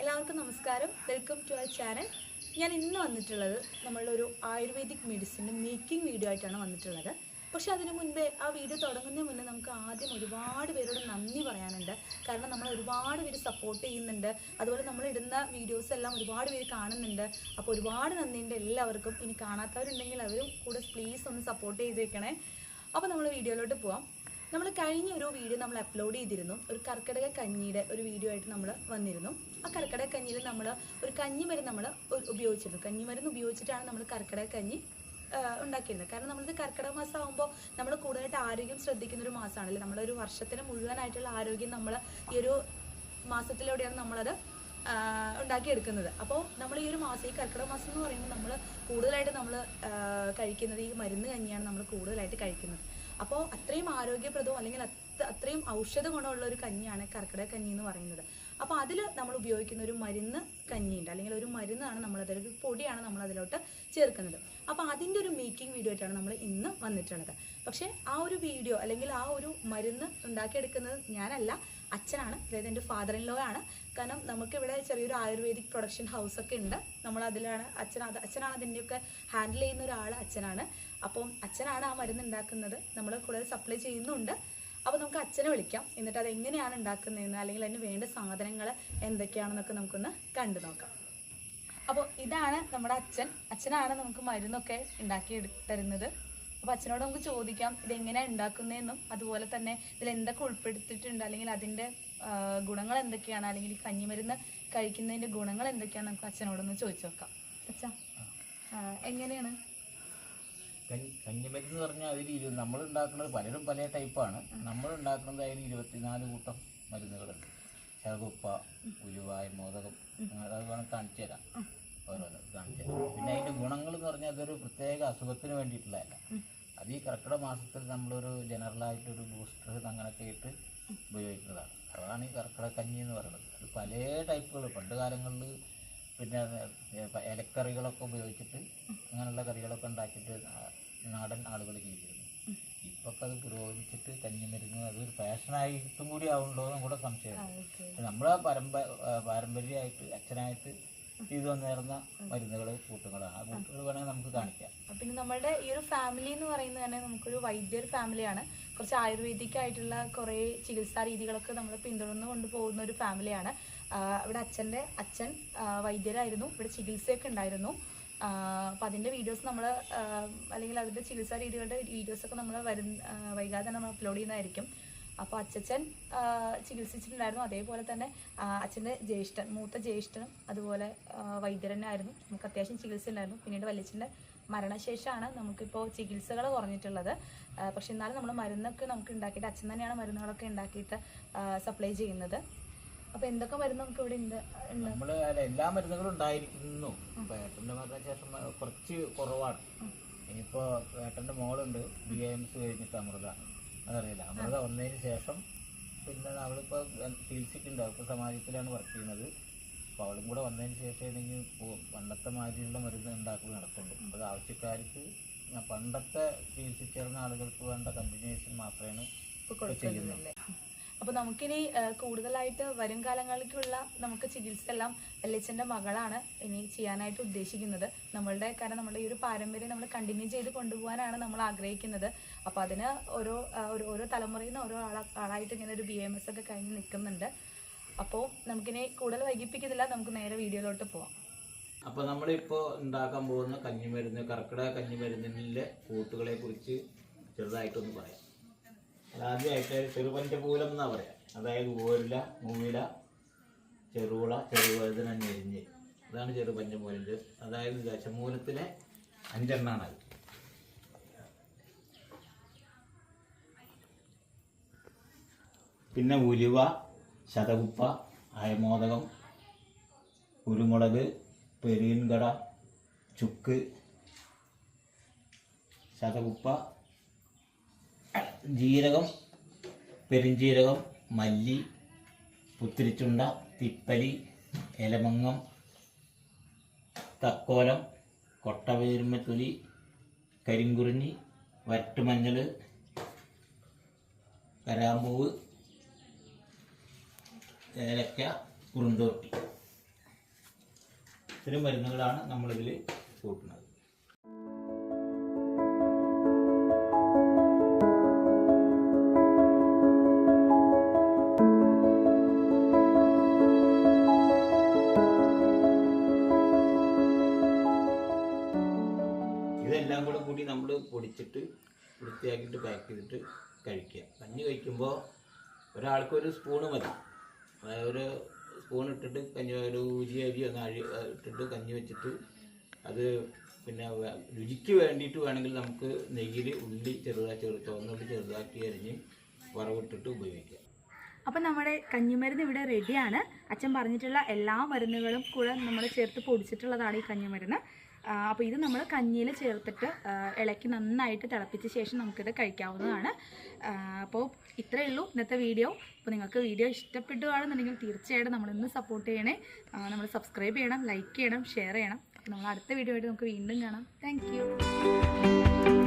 എല്ലാവർക്കും നമസ്കാരം. Welcome to our channel ഞാൻ ഇന്ന് വന്നിട്ടുള്ളത് നമ്മളൊരു ആയുർവേദിക് മെഡിസിന്റെ മേക്കിംഗ് വീഡിയോ ആയിട്ടാണ് വന്നിട്ടുള്ളത്. പക്ഷെ അതിനു മുൻപേ ആ വീഡിയോ തുടങ്ങുന്നതിന് മുന്നേ നമുക്ക് ആദ്യം ഒരുപാട് പേരോട് നന്ദി പറയാനുണ്ട്. കാരണം നമ്മൾ ഒരുപാട് പേര് സപ്പോർട്ട് ചെയ്യുന്നുണ്ട്. അതുപോലെ നമ്മൾ ഇടുന്ന വീഡിയോസ് എല്ലാം ഒരുപാട് പേര് കാണുന്നുണ്ട്. അപ്പോൾ ഒരുപാട് നന്ദിയുണ്ട് എല്ലാവർക്കും. ഇനി കാണാത്തവരുണ്ടെങ്കിൽ അവരും കൂടെ പ്ലീസ് ഒന്ന് സപ്പോർട്ട് ചെയ്തേക്കണേ. അപ്പോൾ നമ്മൾ വീഡിയോയിലോട്ട് പോവാം. നമ്മൾ കഴിഞ്ഞ ഒരു വീഡിയോ നമ്മൾ അപ്ലോഡ് ചെയ്തിരുന്നു. ഒരു കർക്കിടക കഞ്ഞിയുടെ ഒരു വീഡിയോ ആയിട്ട് നമ്മൾ വന്നിരുന്നു. ആ കർക്കിടക കഞ്ഞിയിൽ നമ്മൾ ഒരു കഞ്ഞിമരുന്ന് നമ്മൾ ഉപയോഗിച്ചിരുന്നു. കഞ്ഞിമരുന്ന് ഉപയോഗിച്ചിട്ടാണ് നമ്മൾ കർക്കിടക കഞ്ഞി ഉണ്ടാക്കിയിരുന്നത്. കാരണം നമ്മളിത് കർക്കിടക മാസം ആകുമ്പോൾ നമ്മൾ കൂടുതലായിട്ട് ആരോഗ്യം ശ്രദ്ധിക്കുന്ന ഒരു മാസമാണല്ലോ. നമ്മളൊരു വർഷത്തിന് മുഴുവനായിട്ടുള്ള ആരോഗ്യം നമ്മൾ ഈ ഒരു മാസത്തിലൂടെയാണ് നമ്മളത് ഉണ്ടാക്കിയെടുക്കുന്നത്. അപ്പോൾ നമ്മൾ ഈ ഒരു മാസം ഈ കർക്കിടക മാസം എന്ന് പറയുമ്പോൾ നമ്മൾ കൂടുതലായിട്ട് നമ്മൾ കഴിക്കുന്നത് ഈ മരുന്ന് കഞ്ഞിയാണ് നമ്മൾ കൂടുതലായിട്ട് കഴിക്കുന്നത്. അപ്പോൾ അത്രയും ആരോഗ്യപ്രദവും അല്ലെങ്കിൽ അത്ര- അത്രയും ഔഷധ ഗുണമുള്ള ഒരു കഞ്ഞിയാണ് കർക്കിടക കഞ്ഞി എന്ന് പറയുന്നത്. അപ്പോൾ അതിൽ നമ്മൾ ഉപയോഗിക്കുന്ന ഒരു മരുന്ന് കഞ്ഞിയുണ്ട്. അല്ലെങ്കിൽ ഒരു മരുന്നാണ് നമ്മൾ അതിൽ പൊടിയാണ് നമ്മൾ അതിലോട്ട് ചേർക്കുന്നത്. അപ്പോൾ അതിന്റെ ഒരു മേക്കിംഗ് വീഡിയോ ആയിട്ടാണ് നമ്മൾ ഇന്ന് വന്നിട്ടുള്ളത്. പക്ഷേ ആ ഒരു വീഡിയോ അല്ലെങ്കിൽ ആ ഒരു മരുന്ന് ഉണ്ടാക്കിയെടുക്കുന്നത് ഞാനല്ല. അച്ഛനാണ് അതായത് എന്റെ ഫാദർ ഇൻ ലോ ആണ്. കാരണം നമുക്കിവിടെ ചെറിയൊരു ആയുർവേദിക് പ്രൊഡക്ഷൻ ഹൗസ് ഒക്കെ ഉണ്ട്. നമ്മൾ അതിലാണ് അച്ഛൻ അത് അച്ഛനാണ് അതിന്റെയൊക്കെ ഹാൻഡിൽ ചെയ്യുന്ന ഒരാൾ അച്ഛനാണ്. അപ്പം അച്ഛനാണ് ആ മരുന്ന് ഉണ്ടാക്കുന്നത് നമ്മൾ കൂടുതൽ സപ്ലൈ ചെയ്യുന്നുണ്ട്. അപ്പോൾ നമുക്ക് അച്ഛനെ വിളിക്കാം. എന്നിട്ട് അത് എങ്ങനെയാണ് ഉണ്ടാക്കുന്നതെന്ന് അല്ലെങ്കിൽ അതിന് വേണ്ട സാധനങ്ങൾ എന്തൊക്കെയാണെന്നൊക്കെ നമുക്കൊന്ന് കണ്ടു നോക്കാം. അപ്പോൾ ഇതാണ് നമ്മുടെ അച്ഛൻ. അച്ഛനാണ് നമുക്ക് മരുന്നൊക്കെ ഉണ്ടാക്കി തരുന്നത് അപ്പോൾ അച്ഛനോട് നമുക്ക് ചോദിക്കാം ഇത് എങ്ങനെയാണ് ഉണ്ടാക്കുന്നതെന്നും അതുപോലെ തന്നെ ഇതിൽ എന്തൊക്കെ ഉൾപ്പെടുത്തിയിട്ടുണ്ട് അല്ലെങ്കിൽ അതിന്റെ ഗുണങ്ങൾ എന്തൊക്കെയാണ് അല്ലെങ്കിൽ കഞ്ഞിമരുന്ന് കഴിക്കുന്നതിന്റെ ഗുണങ്ങൾ എന്തൊക്കെയാണ് നമുക്ക് അച്ഛനോടൊന്ന് ചോദിച്ചു നോക്കാം. അച്ഛാ എങ്ങനെയാണ്? കഞ്ഞി കഞ്ഞിമരുന്ന് പറഞ്ഞാൽ അതിൽ നമ്മൾ ഉണ്ടാക്കുന്നത് പലരും പല ടൈപ്പാണ് നമ്മൾ ഉണ്ടാക്കുന്നത് അതിന് ഇരുപത്തിനാല് കൂട്ടം മരുന്നുകളുണ്ട്. ശകുപ്പ ഉലുവായ മോദകം അത് വേണം കാണിച്ചു തരാം. ഓരോന്ന് പിന്നെ അതിന്റെ ഗുണങ്ങൾ എന്ന് പറഞ്ഞാൽ അതൊരു പ്രത്യേക അസുഖത്തിന് വേണ്ടിയിട്ടുള്ളതല്ല. അത് ഈ കർക്കിടക മാസത്തിൽ നമ്മളൊരു ജനറലായിട്ടൊരു ബൂസ്റ്റർ അങ്ങനെയൊക്കെ ഇട്ട് ഉപയോഗിക്കുന്നതാണ്. അതാണ് ഈ കർക്കിടക കഞ്ഞി എന്ന് പറയുന്നത്. അത് പല ടൈപ്പുകൾ പണ്ട് കാലങ്ങളിൽ പിന്നെ ഇലക്കറികളൊക്കെ ഉപയോഗിച്ചിട്ട് അങ്ങനെയുള്ള കറികളൊക്കെ ഉണ്ടാക്കിയിട്ട് നാടൻ ആളുകൾ ചെയ്തിരുന്നു. ഇപ്പൊ അത് പുരോഗമിച്ചിട്ട് കഞ്ഞിമരുന്ന് അതൊരു ഫാഷനായിട്ടും കൂടി ആവുന്നുണ്ടോ എന്നും കൂടെ സംശയമാണ് നമ്മളെ പരമ്പ പാരമ്പര്യമായിട്ട് അച്ഛനായിട്ട് ചെയ്തു വന്നിരുന്ന മരുന്നുകൾ കൂട്ടുകളാണ് ആ കൂട്ടുകൾ വേണമെങ്കിൽ നമുക്ക് കാണിക്കാം. പിന്നെ നമ്മളുടെ ഈ ഒരു ഫാമിലി എന്ന് പറയുന്നത് തന്നെ നമുക്കൊരു വൈദ്യർ ഫാമിലിയാണ് കുറച്ച് ആയുർവേദിക് ആയിട്ടുള്ള കുറേ ചികിത്സാ രീതികളൊക്കെ നമ്മൾ പിന്തുടർന്ന് കൊണ്ടുപോകുന്ന ഒരു ഫാമിലിയാണ് ഇവിടെ അച്ഛന്റെ അച്ഛൻ വൈദ്യരായിരുന്നു. ഇവിടെ ചികിത്സയൊക്കെ ഉണ്ടായിരുന്നു. അപ്പം അതിന്റെ വീഡിയോസ് നമ്മൾ അല്ലെങ്കിൽ അതിന്റെ ചികിത്സാ രീതികളുടെ വീഡിയോസൊക്കെ നമ്മൾ വരും വൈകാതെ നമ്മൾ അപ്ലോഡ് ചെയ്യുന്നതായിരിക്കും. അപ്പോൾ അച്ഛൻ ചികിത്സിച്ചിട്ടുണ്ടായിരുന്നു. അതേപോലെ തന്നെ അച്ഛന്റെ ജ്യേഷ്ഠൻ മൂത്ത ജ്യേഷ്ഠനും അതുപോലെ വൈദ്യരനായിരുന്നു നമുക്ക് അത്യാവശ്യം ചികിത്സ ഉണ്ടായിരുന്നു. പിന്നീട് വല്യച്ഛന്റെ മരണശേഷമാണ് നമുക്കിപ്പോൾ ചികിത്സകൾ കുറഞ്ഞിട്ടുള്ളത്. പക്ഷെ എന്നാലും നമ്മൾ മരുന്നൊക്കെ നമുക്ക് ഉണ്ടാക്കിയിട്ട് അച്ഛൻ തന്നെയാണ് മരുന്നുകളൊക്കെ ഉണ്ടാക്കിയിട്ട് സപ്ലൈ ചെയ്യുന്നത്. അപ്പൊ എന്തൊക്കെ മരുന്ന് നമുക്ക് ഇവിടെ ഉണ്ട്? നമ്മൾ എല്ലാ മരുന്നുകളും ഉണ്ടായിരിക്കുന്നു. ഇപ്പൊ ഏട്ടന്റെ മരണശേഷം കുറച്ച് കുറവാണ്. ഇനിയിപ്പോ ഏട്ടന്റെ മോളുണ്ട്. ബി എ എംസ് കഴിഞ്ഞിട്ട് അമൃത. അതറിയില്ല. അമൃത വന്നതിന് ശേഷം പിന്നെ അവളിപ്പോൾ ചികിത്സിക്കുന്നുണ്ട്. അവൾക്ക് സമാജത്തിലാണ് വർക്ക് ചെയ്യുന്നത്. അപ്പോൾ അവളും കൂടെ വന്നതിന് ശേഷം ഇനി പണ്ടത്തെ മാതിരിയുള്ള മരുന്ന് ഉണ്ടാക്കുക നടത്തുള്ളൂ. അപ്പോൾ ആവശ്യക്കാർക്ക് പണ്ടത്തെ ചികിത്സിച്ചിരുന്ന ആളുകൾക്ക് വേണ്ട കണ്ടിന്യൂഷൻ മാത്രമാണ് ഇപ്പോൾ കൊടുക്കുന്നില്ലേ അപ്പോൾ നമുക്കിനി കൂടുതലായിട്ട് വരും കാലങ്ങളിലേക്കുള്ള നമുക്ക് ചികിത്സ എല്ലാം വല്യച്ഛന്റെ മകളാണ് ഇനി ചെയ്യാനായിട്ട് ഉദ്ദേശിക്കുന്നത്. നമ്മളുടെ കാരണം നമ്മുടെ ഈ ഒരു പാരമ്പര്യം നമ്മൾ കണ്ടിന്യൂ ചെയ്ത് കൊണ്ടുപോകാനാണ് നമ്മൾ ആഗ്രഹിക്കുന്നത്. അപ്പോൾ അതിന് ഓരോ ഓരോ തലമുറയിൽ നിന്ന് ഓരോ ആള ആളായിട്ട് ഇങ്ങനെ ഒരു ബി എം എസ് ഒക്കെ കഴിഞ്ഞ് നിൽക്കുന്നുണ്ട്. അപ്പോൾ നമുക്കിനി കൂടുതൽ വൈകിപ്പിക്കുന്നില്ല. നമുക്ക് നേരെ വീഡിയോയിലോട്ട് പോവാം. അപ്പൊ നമ്മളിപ്പോ ഉണ്ടാക്കാൻ പോകുന്ന കഞ്ഞിമരുന്ന് കർക്കിടക കഞ്ഞിമരുന്നിലെ കൂട്ടുകളെ കുറിച്ച് ചെറുതായിട്ടൊന്ന് പറയാം. ആദ്യമായിട്ട് ചെറുപഞ്ചപൂലം എന്നാ പറയാം. അതായത് ഓരില മൂവില ചെറുവിള ചെറുവഴുതന അതാണ് ഇതാണ് ചെറുപഞ്ചമൂലം അതായത് ദശമൂലത്തിലെ അഞ്ചെണ്ണാണ് അത് പിന്നെ ഉലുവ ശതകുപ്പ അയമോദകം കുരുമുളക് പെരീൻകട ചുക്ക് ശതകുപ്പ ജീരകം പെരിഞ്ജീരകം മല്ലി പുത്തിരിച്ചുണ്ട തിപ്പലി എലമങ്ങം തക്കോലം കൊട്ടവേരുമ്മത്തൊലി കരിങ്കുറിഞ്ഞി വരട്ടുമഞ്ഞൾ കരാമ്പൂവ് ഏലക്ക കുറുന്തോട്ടി ഇത്തരം മരുന്നുകളാണ് നമ്മളിതിൽ കൂട്ടുന്നത്. വൃത്തിയാക്കിയിട്ട് പാക്ക് ചെയ്തിട്ട് കഴിക്കുക. കഞ്ഞി കഴിക്കുമ്പോൾ ഒരാൾക്ക് ഒരു സ്പൂണ് മതി. അതായത് ഒരു സ്പൂൺ ഇട്ടിട്ട് കഞ്ഞി ഒരു ഉരി അരി ഒന്ന് അഴി ഇട്ടിട്ട് കഞ്ഞി വെച്ചിട്ട് അത് പിന്നെ രുചിക്ക് വേണ്ടിയിട്ട് വേണമെങ്കിൽ നമുക്ക് നെയ്യിൽ ഉള്ളി ചെറുതായി ചെറു ചുവന്നുള്ളി ചെറുതാക്കി അരിഞ്ഞ് വറവിട്ടിട്ട് ഉപയോഗിക്കാം. അപ്പം നമ്മുടെ കഞ്ഞിമരുന്ന് ഇവിടെ റെഡിയാണ് അച്ഛൻ പറഞ്ഞിട്ടുള്ള എല്ലാ മരുന്നുകളും കൂടെ നമ്മൾ ചേർത്ത് പൊടിച്ചിട്ടുള്ളതാണ് ഈ കഞ്ഞിമരുന്ന്. അപ്പോൾ ഇത് നമ്മൾ കഞ്ഞിയിൽ ചേർത്തിട്ട് ഇളക്കി നന്നായിട്ട് തിളപ്പിച്ച ശേഷം നമുക്കിത് കഴിക്കാവുന്നതാണ്. അപ്പോൾ ഇത്രയേ ഉള്ളൂ ഇന്നത്തെ വീഡിയോ. അപ്പോൾ നിങ്ങൾക്ക് വീഡിയോ ഇഷ്ടപ്പെടുകയാണെന്നുണ്ടെങ്കിൽ തീർച്ചയായിട്ടും നമ്മളിന്ന് സപ്പോർട്ട് ചെയ്യണേ. നമ്മൾ സബ്സ്ക്രൈബ് ചെയ്യണം ലൈക്ക് ചെയ്യണം ഷെയർ ചെയ്യണം. നമ്മൾ അടുത്ത വീഡിയോ ആയിട്ട് നമുക്ക് വീണ്ടും കാണാം. താങ്ക്